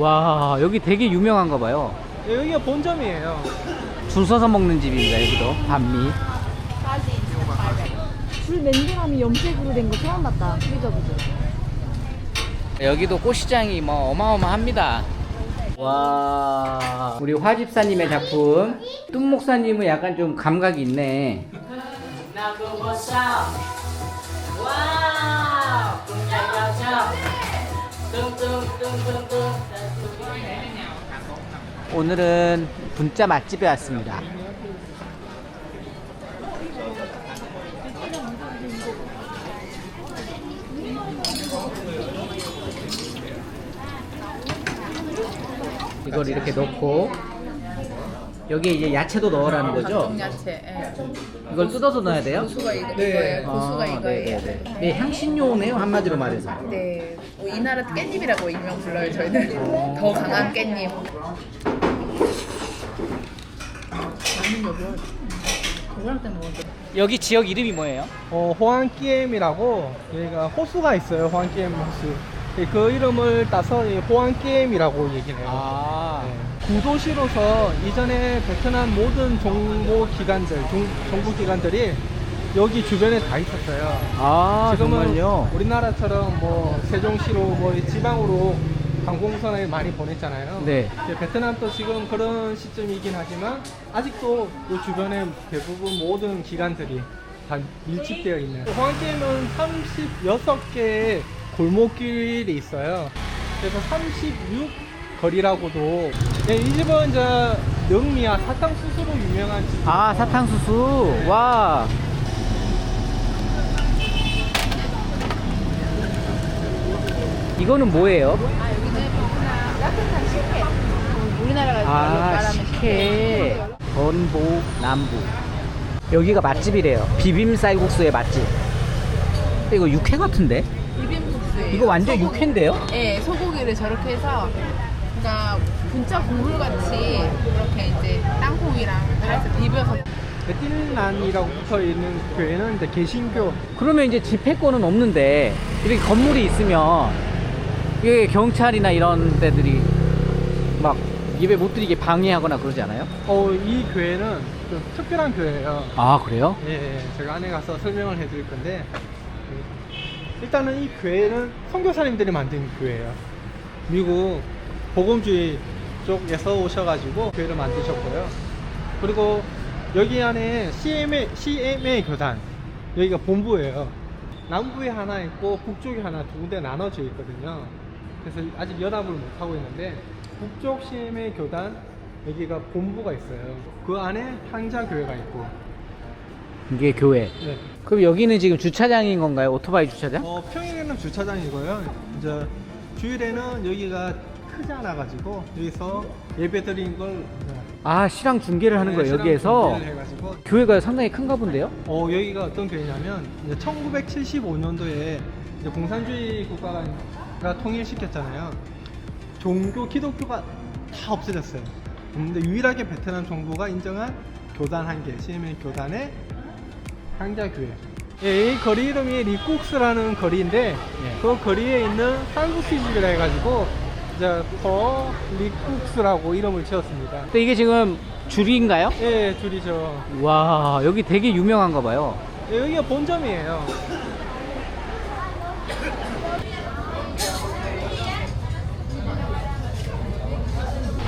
와 여기 되게 유명한가 봐요. 예, 여기가 본점이에요. 줄 서서 먹는 집입니다 여기도 반미. 줄 맨들함이 염색으로 된 거 처음 봤다. 그죠 그죠. 여기도 꽃시장이 뭐 어마어마합니다. 와 우리 화집사님의 작품. 뚱 목사님은 약간 좀 감각이 있네. 오늘은 분짜 맛집에 왔습니다. 이걸 이렇게 넣고 여기에 이제 야채도 넣으라는 거죠? 야채. 예. 이걸 뜯어서 넣어야 돼요? 고수가 이거, 네. 이거예요. 고수가 이거예요. 네네네. 네, 향신료네요 한마디로 말해서. 네. 뭐이 나라 깻잎이라고 일명 불러요. 저희는 더 강한 깻잎. 여기 지역 이름이 뭐예요? 어, 호안기엠이라고 여기가 호수가 있어요. 호안기엠 호수. 예, 그 이름을 따서 이 호안기엠이라고 얘기를 해요. 아, 네. 구도시로서 이전에 베트남 모든 정보 기관들, 정, 정부 기관들이 여기 주변에 다 있었어요. 아 지금은 정말요? 우리나라처럼 뭐 세종시로 뭐 지방으로 관공선을 많이 보냈잖아요. 네. 이제 베트남도 지금 그런 시점이긴 하지만 아직도 그 주변에 대부분 모든 기관들이 다 밀집되어 있는. 호안게임은 36개의 골목길이 있어요. 그래서 36 거리라고도. 네, 이 집은 이제 영미야 사탕수수로 유명한 집. 아 사탕수수. 와. 이거는 뭐예요? 아, 여기는 따뜻한 식혜. 우리나라가 아 식혜 전복 남부. 여기가 맛집이래요. 비빔 쌀국수의 맛집. 근데 이거 육회 같은데? 비빔국수예요. 이거 완전 소고기- 육회인데요? 네, 소고기를 저렇게 해서 그러니까 분짜 국물 같이 이렇게 이제 땅콩이랑 다 해서 비벼서 베틸란이라고 붙어 있는 교회는 이제 개신교 그러면 이제 집회권은 없는데 이렇게 건물이 있으면 이게 경찰이나 이런 데들이 막 예배 못 드리게 방해하거나 그러지 않아요? 어, 이 교회는 좀 특별한 교회예요. 아 그래요? 예, 예, 제가 안에 가서 설명을 해드릴 건데 예. 일단은 이 교회는 선교사님들이 만든 교회예요. 미국 복음주의 쪽에서 오셔가지고 교회를 만드셨고요. 그리고 여기 안에 CMA, CMA 교단 여기가 본부예요. 남부에 하나 있고 북쪽에 하나 두 군데 나눠져 있거든요. 그래서 아직 연합을 못 하고 있는데 북쪽 CMA 교단 여기가 본부가 있어요. 그 안에 향자 교회가 있고 이게 교회. 네. 그럼 여기는 지금 주차장인 건가요? 오토바이 주차장? 어, 평일에는 주차장이고요. 이제 주일에는 여기가 크지 않아 가지고 여기서 예배 드린 걸 아 실황 중계를 하는 네, 거예요 신앙 여기에서 준비를 해가지고 교회가 상당히 큰가 본데요? 어 여기가 어떤 교회냐면 이제 1975년도에 이제 공산주의 국가가 통일시켰잖아요. 종교 기독교가 다 없어졌어요. 근데 유일하게 베트남 정부가 인정한 교단 한 개, CMA 교단의 향자 교회. 예, 이 거리 이름이 리국스라는 거리인데 예. 그 거리에 있는 쌀국수 집이라 해가지고 이제 더 리국스라고 이름을 지었습니다. 근데 이게 지금 줄인가요? 예, 줄이죠. 와 여기 되게 유명한가 봐요. 예, 여기가 본점이에요.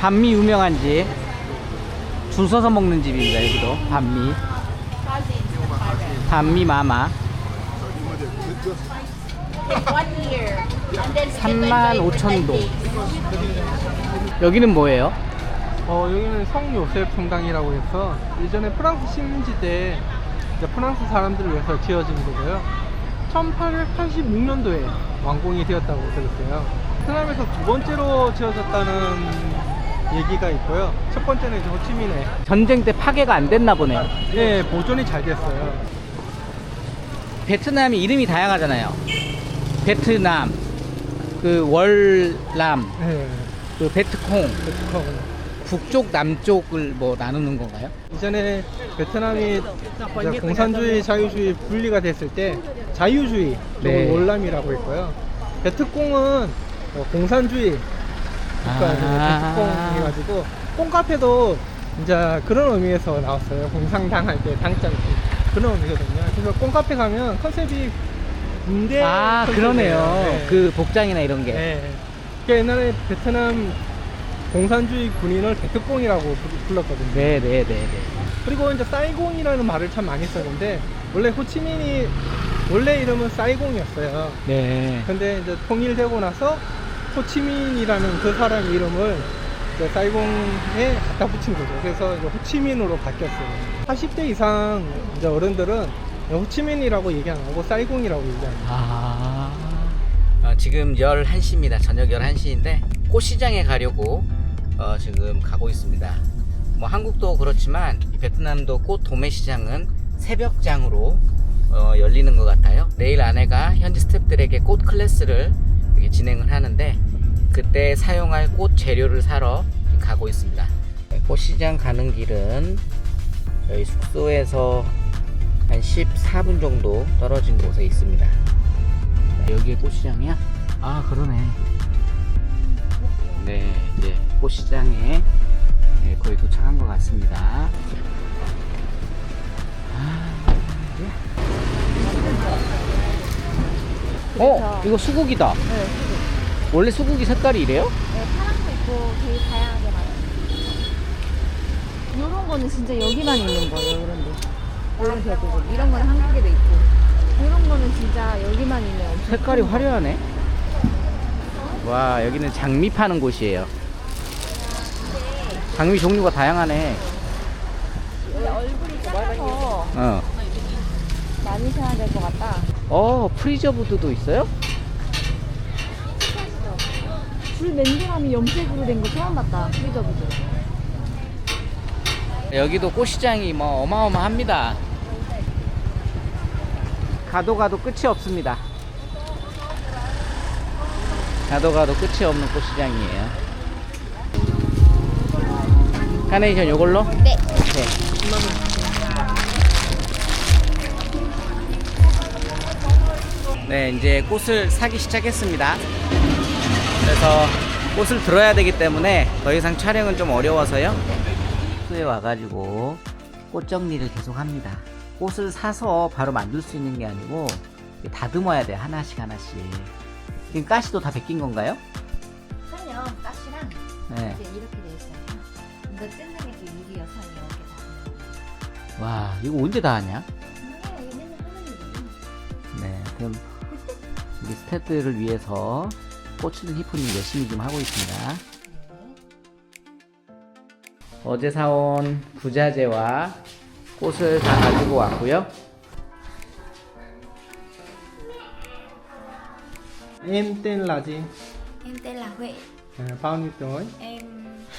반미 유명한 집. 줄 서서 먹는 집입니다 여기도 반미. 반미 마마. 3만 5천 동. 여기는 뭐예요? 어, 여기는 성 요셉 성당이라고 해서 예전에 프랑스 식민지 때 이제 프랑스 사람들을 위해서 지어진 거고요. 1886년도에 완공이 되었다고 들었어요. 베트남에서 두 번째로 지어졌다는 얘기가 있고요. 첫 번째는 이제 호치민에 전쟁 때 파괴가 안 됐나 보네요. 네, 보존이 잘 됐어요. 베트남이 이름이 다양하잖아요. 베트남, 그 월남, 네, 그 베트콩, 베트남. 북쪽 남쪽을 뭐 나누는 건가요? 이전에 베트남이 이제 공산주의 자유주의 분리가 됐을 때 자유주의 쪽을 네. 월남이라고 했고요. 베트콩은 어, 공산주의 아. 특공 해가지고 꽁카페도 이제 그런 의미에서 나왔어요. 공상당 할 때 당장 그런 의미거든요. 그래서 꽁카페 가면 컨셉이 군대 아. 그러네요. 네. 그 복장이나 이런 게. 네. 그 옛날에 베트남 공산주의 군인을 백특공이라고 부르- 불렀거든요. 네 네 네 네. 그리고 이제 사이공이라는 말을 참 많이 썼는데 원래 호치민이 원래 이름은 사이공이었어요. 네. 근데 이제 통일되고 나서 호치민이라는 그 사람 이름을 이제 사이공에 갖다 붙인 거죠. 그래서 이제 호치민으로 바뀌었어요. 40대 이상 이제 어른들은 호치민이라고 얘기 안 하고 사이공이라고 얘기합니다. 아. 어, 지금 11시입니다. 저녁 11시인데 꽃시장에 가려고 어, 지금 가고 있습니다. 뭐 한국도 그렇지만 이 베트남도 꽃 도매 시장은 새벽장으로 어, 열리는 것 같아요. 내일 아내가 현지 스태프들에게 꽃 클래스를 진행을 하는데 그때 사용할 꽃 재료를 사러 가고 있습니다. 네, 꽃시장 가는 길은 저희 숙소에서 한 14분 정도 떨어진 곳에 있습니다. 여기에 꽃시장이야? 아 그러네. 네 이제 꽃시장에 네, 거의 도착한 것 같습니다. 아, 예. 어 이거 수국이다. 네. 원래 수국이 색깔이 이래요? 네, 파란거 있고 되게 다양하게 많아요. 이런 거는 진짜 여기만 있는 거예요, 이런 데. 이런 대부분. 이런 거는 한국에도 있고. 이런 거는 진짜 여기만 있는 엄청. 색깔이. 화려하네. 와 여기는 장미 파는 곳이에요. 장미 종류가 다양하네. 얼굴이 작아서 어. 많이 사야 될 것 같다. 어 프리저브드도 있어요? 줄 맨들함이 염색으로 된 거 처음 봤다. 프리저브드. 여기도 꽃시장이 뭐 어마어마합니다. 가도 가도 끝이 없습니다. 가도 가도 끝이 없는 꽃시장이에요. 카네이션 요걸로? 네. 네, 이제 꽃을 사기 시작했습니다. 그래서 꽃을 들어야 되기 때문에 더 이상 촬영은 좀 어려워서요. 숙소에 와가지고 꽃 정리를 계속 합니다. 꽃을 사서 바로 만들 수 있는 게 아니고 다듬어야 돼 하나씩 하나씩. 지금 가시도 다 벗긴 건가요? 선요, 가시랑 네. 이제 이렇게 돼 있어요. 이거 뜯는 게또 일이어서 이렇게 다. 와, 이거 언제 다 하냐? 네, 일이에요. 네, 그럼 우리 스태프들을 위해서 꽃을 히프님 열심히 좀 하고 있습니다. 어제 사온 부자재와 꽃을 다 가지고 왔고요. Em tên là gì? Em tên là Huệ, À, bao nhiêu tuổi? em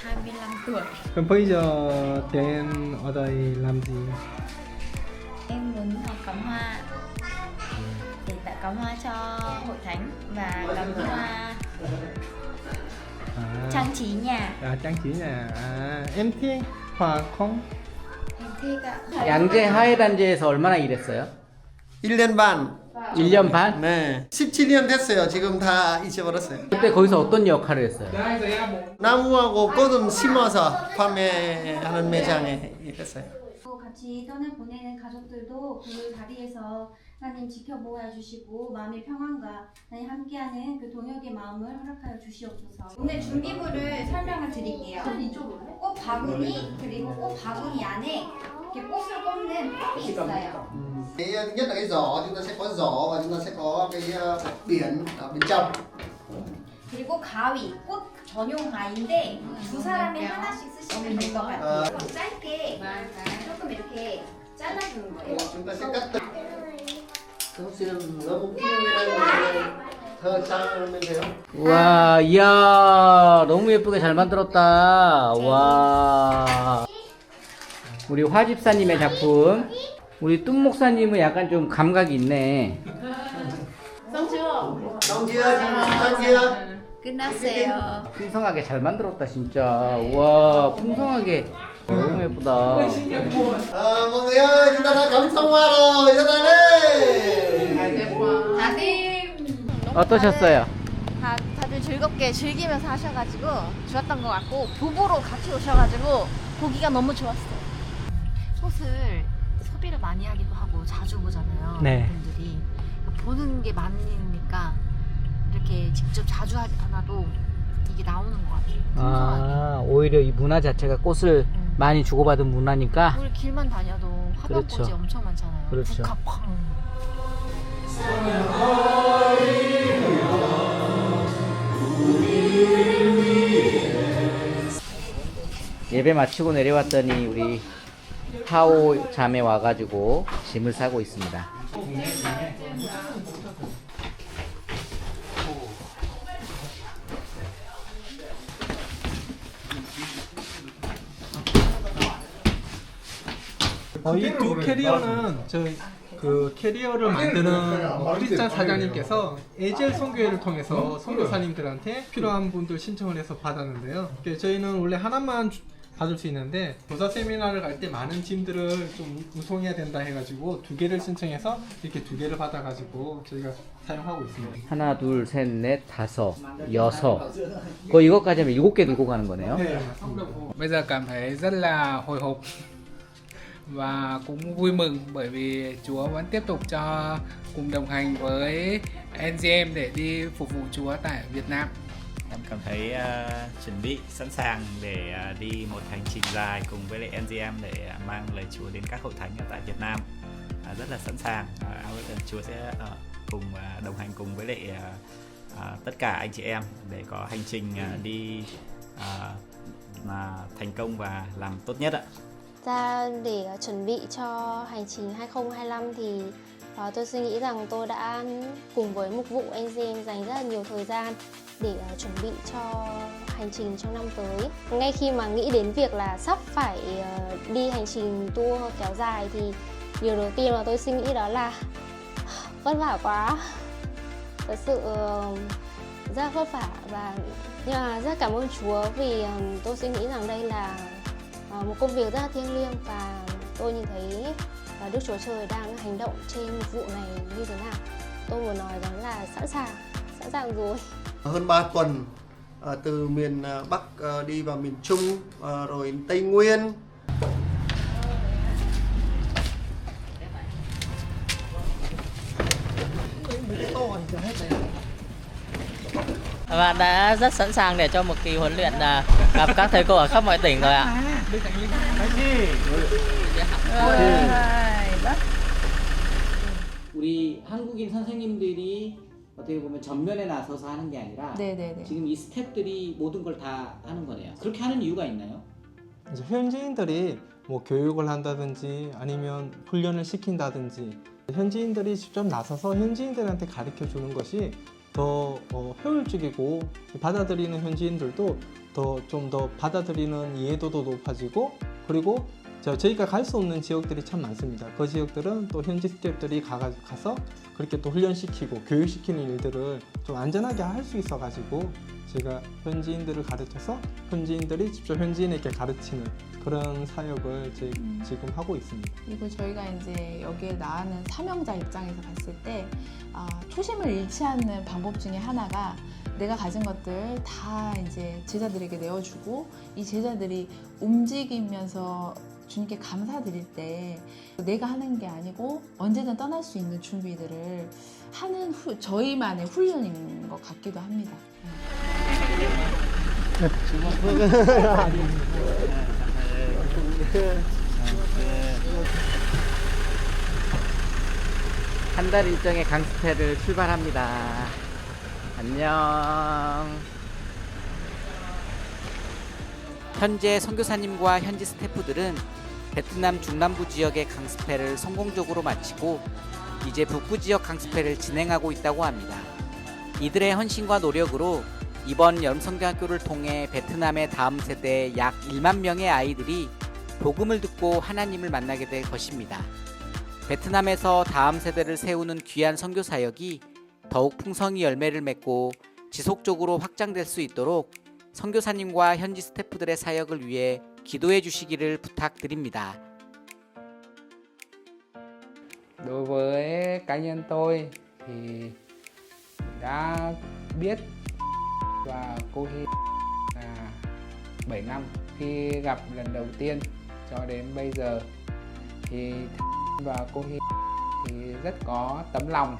25 tuổi. Còn bây giờ tên ở đây làm gì? Em muốn học cắm hoa để tạo cắm hoa cho hội thánh và cắm hoa À, trang trí nhà. à, trang trí nhà. À, em thích hoa không? 양재 하회단지에서 얼마나 일했어요? 1년 반. 1년 반? 네. 17년 됐어요. 지금 다 잊어버렸어요. 그때 거기서 어떤 역할을 했어요? 나무하고 꽃은 심어서 판매하는 매장에 일했어요. 또 같이 떠나 보내는 가족들도 그 자리에서 하나님 지켜보아 주시고 마음의 평안과 하나님 함께하는 그 동역의 마음을 허락하여 주시옵소서. 오늘 준비물을 설명을 드릴게요. 꽃 바구니 그리고 꽃 바구니 안에 이렇게 꽃을 꽂는 컵이 있어요. Cái thứ nhất là cái giỏ, chúng ta sẽ có giỏ và chúng ta sẽ có cái uh, biển ở bên trong. 그리고 가위, 꽃 전용 가위인데 두 사람이 하나씩 쓰시면 될 것 같아요. 좀 짧게 조금 이렇게 잘라주는 거예요. Chúng ta sẽ cắt từng Không xin 너무 끼우면 더 짜면 돼요. 와, 이야, 너무 예쁘게 잘 만들었다. 와. 우리 화집사님의 작품. 우리 뚱 목사님은 약간 좀 감각이 있네. Chưa? Xong chưa? 끝났어요. 풍성하게 잘 만들었다, 진짜. 와, 풍성하게. 너무 예쁘다. Hoa rồi, ra đây đây. 어떠셨어요? 다, 다들 즐겁게 즐겁게 즐기면서 하셔가지고 좋았던 것 같고 부부로 같이 오셔가지고 보기가 너무 좋았어요. 꽃을 소비를 많이 하기도 하고 자주 보잖아요. 네. 분들이 보는 게 많으니까 이렇게 직접 자주 하지 않아도 이게 나오는 것 같아요. 풍성하게. 아, 오히려 이 문화 자체가 꽃을 음. 많이 주고받은 문화니까 우리 길만 다녀도 화병꽃이 그렇죠. 엄청 많잖아요. 그렇죠. 국화팡. 예배 마치고 내려왔더니 우리 하오 자매 와가지고 짐을 싸고 있습니다. 어, 이 두 캐리어는 저희 그 캐리어를 만드는 크리스찬 사장님께서 에젤 선교회를 통해서 선교사님들한테 필요한 분들 신청을 해서 받았는데요. 그래서 저희는 원래 하나만 주- 받을 수 있는데 교사 세미나를 갈 때 많은 짐들을 좀 운송해야 된다 해가지고 두 개를 신청해서 이렇게 두 개를 받아가지고 저희가 사용하고 있습니다. 하나, 둘, 셋, 넷, 다섯, 여섯. 그 이것까지 하면 일곱 개 들고 가는 거네요. 네, 맞습니다. Bây giờ cảm thấy rất là hồi hộp và cũng vui mừng bởi vì Chúa vẫn tiếp tục cho cùng đồng hành với NGM để đi phục vụ Chúa tại Việt Nam. Em cảm thấy ờ, chuẩn bị sẵn sàng để ờ, đi một hành trình dài cùng với lại NGM để ờ, mang lời Chúa đến các hội thánh ở tại Việt Nam. À, rất là sẵn sàng. À, ao ước Chúa sẽ ờ, cùng ờ, đồng hành cùng với lại ờ, ờ, tất cả anh chị em để có hành trình ờ, đi ờ, mà thành công và làm tốt nhất ạ. Ra để ờ, chuẩn bị cho hành trình 2025 thì ờ, tôi suy nghĩ rằng tôi đã cùng với mục vụ NGM dành rất là nhiều thời gian để uh, chuẩn bị cho hành trình trong năm tới. Ngay khi mà nghĩ đến việc là sắp phải uh, đi hành trình tour kéo dài thì điều đầu tiên mà tôi suy nghĩ đó là vất vả quá. Thật sự uh, rất vất vả và nhưng mà rất cảm ơn Chúa vì ờ, tôi suy nghĩ rằng đây là uh, một công việc rất là thiêng liêng và tôi nhìn thấy ờ, Đức Chúa Trời đang hành động trên một vụ này như thế nào. Tôi muốn nói đó là sẵn sàng, sẵn sàng rồi. hơn 3 tuần ờ, từ miền ờ, Bắc ờ, đi vào miền Trung ờ, rồi Tây Nguyên Và đã rất sẵn sàng để cho một kỳ huấn luyện à, gặp các thầy cô ở khắp mọi tỉnh rồi ạ. 우리 한국인 선생님들이 어떻게 보면 전면에 나서서 하는 게 아니라 네네네. 지금 이 스태프들이 모든 걸 다 하는 거네요. 그렇게 하는 이유가 있나요? 이제 현지인들이 뭐 교육을 한다든지 아니면 훈련을 시킨다든지 현지인들이 직접 나서서 현지인들한테 가르쳐 주는 것이 더 어, 효율적이고 받아들이는 현지인들도 더 좀더 받아들이는 이해도도 높아지고 그리고 저, 저희가 갈 수 없는 지역들이 참 많습니다. 그 지역들은 또 현지 스태프들이 가, 가서 그렇게 또 훈련시키고 교육시키는 일들을 좀 안전하게 할 수 있어가지고 제가 현지인들을 가르쳐서 현지인들이 직접 현지인에게 가르치는 그런 사역을 제, 지금 하고 있습니다. 그리고 저희가 이제 여기에 나가는 사명자 입장에서 봤을 때 아, 초심을 잃지 않는 방법 중에 하나가 내가 가진 것들 다 이제 제자들에게 내어주고 이 제자들이 움직이면서 주님께 감사드릴 때 내가 하는 게 아니고 언제든 떠날 수 있는 준비들을 하는 후, 저희만의 훈련인 것 같기도 합니다. 한 달 일정의 강스페를 출발합니다. 안녕. 현재 선교사님과 현지 스태프들은 베트남 중남부 지역의 강스페를 성공적으로 마치고 이제 북부 지역 강스페를 진행하고 있다고 합니다. 이들의 헌신과 노력으로 이번 여름선교학교를 통해 베트남의 다음 세대 약 1만 명의 아이들이 복음을 듣고 하나님을 만나게 될 것입니다. 베트남에서 다음 세대를 세우는 귀한 선교 사역이 더욱 풍성히 열매를 맺고 지속적으로 확장될 수 있도록 선교사님과 현지 스태프들의 사역을 위해 기도해 주시기를 부탁드립니다. Đối với cá nhân tôi thì đã biết và cô Hi là 7 năm khi gặp lần đầu tiên cho đến bây giờ thì và cô Hi thì rất có tấm lòng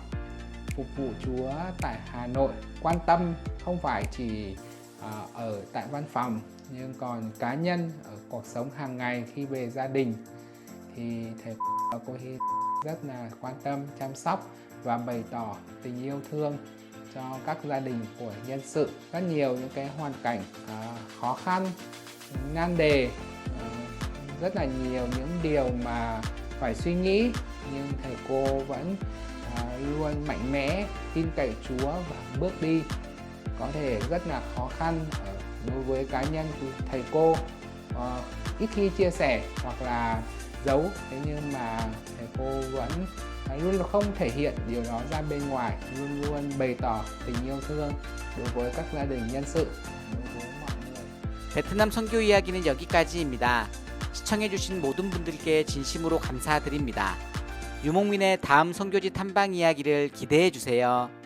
phục vụ Chúa tại Hà Nội quan tâm không phải chỉ à, ở tại văn phòng nhưng còn cá nhân ở cuộc sống hàng ngày khi về gia đình thì thầy và cô Hi rất là quan tâm chăm sóc và bày tỏ tình yêu thương cho các gia đình của nhân sự. Rất nhiều những cái hoàn cảnh uh, khó khăn nan đề uh, rất là nhiều những điều mà phải suy nghĩ nhưng thầy cô vẫn uh, luôn mạnh mẽ tin cậy Chúa và bước đi. Có thể rất là khó khăn ờ, đối với cá nhân của thầy cô. Ờ, ít khi chia sẻ hoặc là giấu thế nhưng mà thầy cô vẫn luôn không thể hiện điều đó ra bên ngoài luôn luôn bày tỏ tình yêu thương đối với các gia đình nhân sự đối với mọi người 베트남 선교 이야기는 여기까지입니다. 시청해주신 모든 분들께 진심으로 감사드립니다. 유목민의 다음 선교지 탐방 이야기를 기대해주세요.